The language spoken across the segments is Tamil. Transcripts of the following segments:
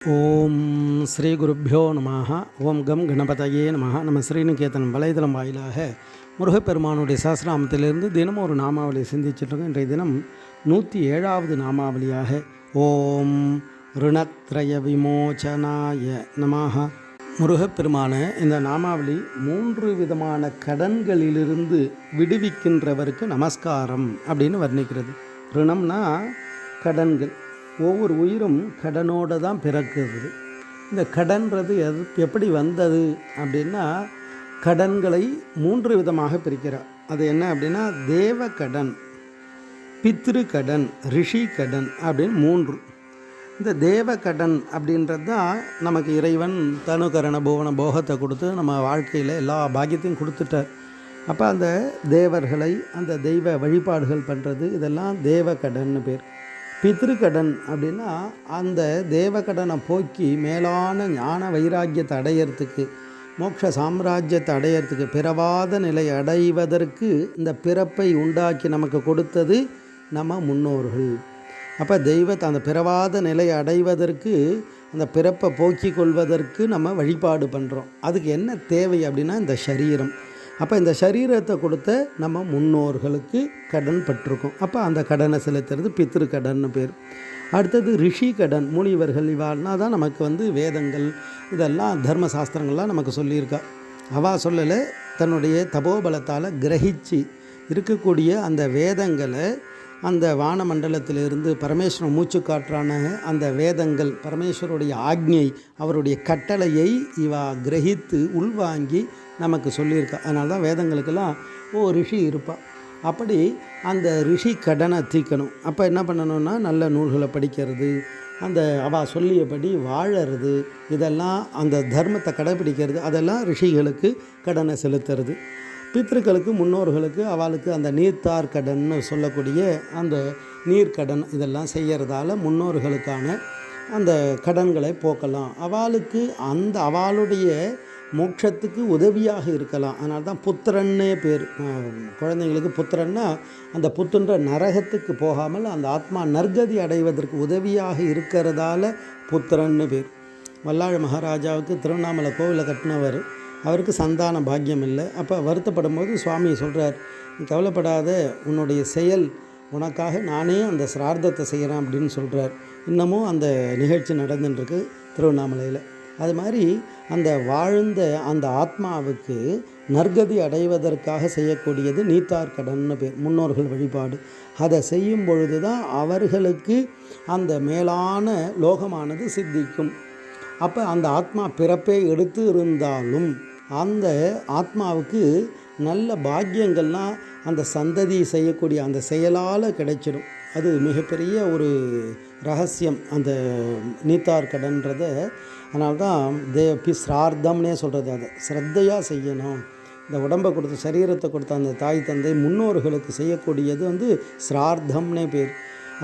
ஓம் ஸ்ரீ குருப்பியோ நம ஓம் கம் கணபதையே நம நம்ம ஸ்ரீநிகேதன் வலைதளம் வாயிலாக முருகப்பெருமானுடைய சாஸ்திராமத்திலிருந்து தினமும் ஒரு நாமாவளியை சிந்திச்சிட்ருக்கோம். இன்றைய தினம் நூற்றி ஏழாவது நாமாவளியாக ஓம் ரிணத்ரய விமோச்சனாய நமஹ. முருகப்பெருமான இந்த நாமாவளி மூன்று விதமான கடன்களிலிருந்து விடுவிக்கின்றவருக்கு நமஸ்காரம் அப்படின்னு வர்ணிக்கிறது. ரிணம்னா கடன்கள். ஒவ்வொரு உயிரும் கடனோடு தான் பிறக்கிறது இந்த கடன்றது எது எப்படி வந்தது அப்படின்னா கடன்களை மூன்று விதமாக பிரிக்கிறார். அது என்ன அப்படின்னா தேவ கடன் பித்ரு கடன் ரிஷி கடன் அப்படின்னு மூன்று. இந்த தேவகடன் அப்படின்றது தான் நமக்கு இறைவன் தனுகரண புவன போகத்தை கொடுத்து நம்ம வாழ்க்கையில் எல்லா பாக்கியத்தையும் கொடுத்துட்டார். அப்போ அந்த தேவர்களை அந்த தெய்வ வழிபாடுகள் பண்ணுறது இதெல்லாம் தேவ பேர். பித்திருக்கடன் அப்படின்னா அந்த தேவக்கடனை போக்கி மேலான ஞான வைராக்கியத்தை அடையிறதுக்கு மோட்ச சாம்ராஜ்யத்தை அடையிறதுக்கு பிறவாத நிலை அடைவதற்கு இந்த பிறப்பை உண்டாக்கி நமக்கு கொடுத்தது நம்ம முன்னோர்கள். அப்போ தெய்வத்தை அந்த பிறவாத நிலையை அடைவதற்கு அந்த பிறப்பை போக்கிக் கொள்வதற்கு நம்ம வழிபாடு பண்ணுறோம் அதுக்கு என்ன தேவை அப்படின்னா இந்த சரீரம். அப்போ இந்த சரீரத்தை கொடுத்த நம்ம முன்னோர்களுக்கு கடன் பட்டிருக்கோம் அப்போ அந்த கடனை செலுத்துறது பித்ரு கடன் பேர். அடுத்தது ரிஷி கடன் முனிவர்கள் இவாள்னா தான் நமக்கு வந்து வேதங்கள் இதெல்லாம் தர்ம சாஸ்திரங்கள்லாம் நமக்கு சொல்லியிருக்கா. அவா சொல்லலை தன்னுடைய தபோபலத்தால் கிரகிச்சு இருக்கக்கூடிய அந்த வேதங்களை அந்த வானமண்டலத்திலிருந்து பரமேஸ்வரன் மூச்சு காற்றான அந்த வேதங்கள் பரமேஸ்வருடைய ஆக்ஞை அவருடைய கட்டளையை இவா கிரகித்து உள்வாங்கி நமக்கு சொல்லியிருக்கா. அதனால தான் வேதங்களுக்கெல்லாம் ஓ ரிஷி இருப்பாள் அப்படி அந்த ரிஷி கடனை தீக்கணும். அப்போ என்ன பண்ணணும்னா நல்ல நூல்களை படிக்கிறது அந்த அவள் சொல்லியபடி வாழறது இதெல்லாம் அந்த தர்மத்தை கடைபிடிக்கிறது அதெல்லாம் ரிஷிகளுக்கு கடனை செலுத்துறது. பித்ருக்களுக்கு முன்னோர்களுக்கு அவளுக்கு அந்த நீர்த்தார் கடன்னு சொல்லக்கூடிய அந்த நீர்க்கடன் இதெல்லாம் செய்கிறதால முன்னோர்களுக்கான அந்த கடன்களை போக்கலாம். அவளுக்கு அந்த அவளுடைய மோட்சத்துக்கு உதவியாக இருக்கலாம். அதனால தான் புத்திரன்னே பேர். குழந்தைங்களுக்கு புத்திரன்னா அந்த புத்துன்ற நரகத்துக்கு போகாமல் அந்த ஆத்மா நற்கதி அடைவதற்கு உதவியாக இருக்கிறதால புத்திரன்னு பேர். வல்லாழ மகாராஜாவுக்கு திருவண்ணாமலை கோவிலை கட்டினவர் அவருக்கு சந்தான பாக்கியம் இல்லை. அப்போ வருத்தப்படும் போது சுவாமி சொல்கிறார் நீ கவலைப்படாத உன்னுடைய செயல் உனக்காக நானே அந்த சிரார்த்தத்தை செய்கிறேன் அப்படின்னு சொல்கிறார் இன்னமும் அந்த நிகழ்ச்சி நடந்துட்டுருக்கு திருவண்ணாமலையில். அது மாதிரி அந்த வாழ்ந்த அந்த ஆத்மாவுக்கு நற்கதி அடைவதற்காக செய்யக்கூடியது நீத்தார் கடன்னு பேர் முன்னோர்கள் வழிபாடு. அதை செய்யும் பொழுது தான் அவர்களுக்கு அந்த மேலான லோகமானது சித்திக்கும். அப்போ அந்த ஆத்மா பிறப்பே எடுத்து இருந்தாலும் அந்த ஆத்மாவுக்கு நல்ல பாக்கியங்கள்லாம் அந்த சந்ததி செய்யக்கூடிய அந்த செயலால் கிடைச்சிடும். அது மிகப்பெரிய ஒரு ரகசியம் அந்த நீத்தார் கடன்றத அதனால தான் தே பி சிரார்த்தம்னே சொல்கிறது அதை. ஸ்ரத்தையாக செய்யணும். இந்த உடம்பை கொடுத்த சரீரத்தை கொடுத்த அந்த தாய் தந்தை முன்னோர்களுக்கு செய்யக்கூடியது வந்து சிரார்த்தம்னே பேர்.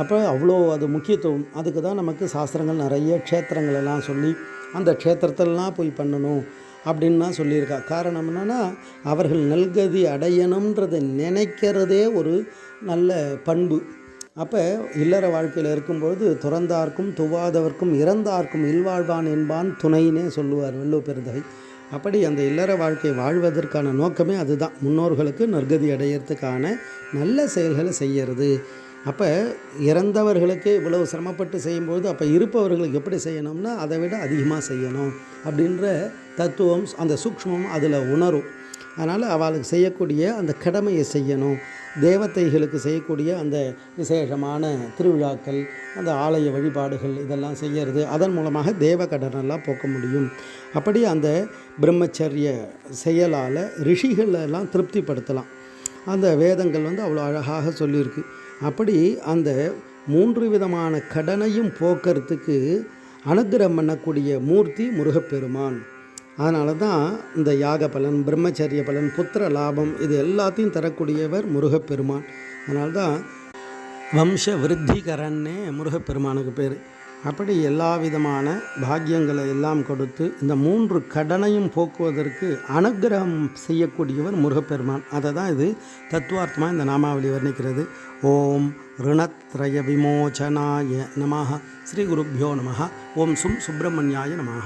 அப்போ அவ்வளோ அது முக்கியத்துவம். அதுக்கு தான் நமக்கு சாஸ்திரங்கள் நிறைய க்ஷேத்திரங்கள் எல்லாம் சொல்லி அந்த க்ஷேத்திரத்திலலாம் போய் பண்ணணும். அப்படின்னு தான் சொல்லியிருக்கா. காரணம் என்னென்னா அவர்கள் நல்கதி அடையணுன்றதை நினைக்கிறதே ஒரு நல்ல பண்பு. அப்போ இல்லற வாழ்க்கையில் இருக்கும்பொழுது துறந்தார்க்கும் துவாதவர்க்கும் இறந்தார்க்கும் இல்வாழ்வான் என்பான் துணையினே சொல்லுவார் வெள்ளு பெருந்தகை. அப்படி அந்த இல்லற வாழ்க்கை வாழ்வதற்கான நோக்கமே அதுதான். முன்னோர்களுக்கு நற்கதி அடையிறதுக்கான நல்ல செயல்களை செய்கிறது அப்போ இறந்தவர்களுக்கு இவ்வளவு சிரமப்பட்டு செய்யும்போது அப்போ இருப்பவர்களுக்கு எப்படி செய்யணும்னா அதை விட அதிகமாக செய்யணும் அப்படின்ற தத்துவம் அந்த சூக்ஷ்மம் அதில் உணரும். அதனால் அவளுக்கு செய்யக்கூடிய அந்த கடமையை செய்யணும். தேவதைகளுக்கு செய்யக்கூடிய அந்த விசேஷமான திருவிழாக்கள் அந்த ஆலய வழிபாடுகள் இதெல்லாம் செய்கிறது அதன் மூலமாக தேவ கடனெல்லாம் போக்க முடியும். அப்படி அந்த பிரம்மச்சரிய செயலால் ரிஷிகளெல்லாம் திருப்திப்படுத்தலாம். அந்த வேதங்கள் வந்து அவ்வளோ அழகாக சொல்லியிருக்கு. அப்படி அந்த மூன்று விதமான கடனையும் போக்கிறதுக்கு அனுகிரகம் பண்ணக்கூடிய மூர்த்தி முருகப்பெருமான். அதனால தான் இந்த யாக பலன் பிரம்மச்சரிய பலன் புத்திர லாபம் இது எல்லாத்தையும் தரக்கூடியவர் முருகப்பெருமான். அதனால்தான் வம்ச விருத்திகரன்னே முருகப்பெருமானுக்கு பேர். அப்படி எல்லா விதமான பாக்கியங்களை எல்லாம் கொடுத்து இந்த மூன்று கடனையும் போக்குவதற்கு அனுக்கிரகம் செய்யக்கூடியவர் முருகப்பெருமான். அதை தான் இது தத்துவார்த்தமாக இந்த நாமாவளி வர்ணிக்கிறது. ஓம் ரிணத்ரய விமோச்சனாய நமः ஸ்ரீ குருப்பியோ நமः ஓம் சும் சுப்பிரமணியாய நமகா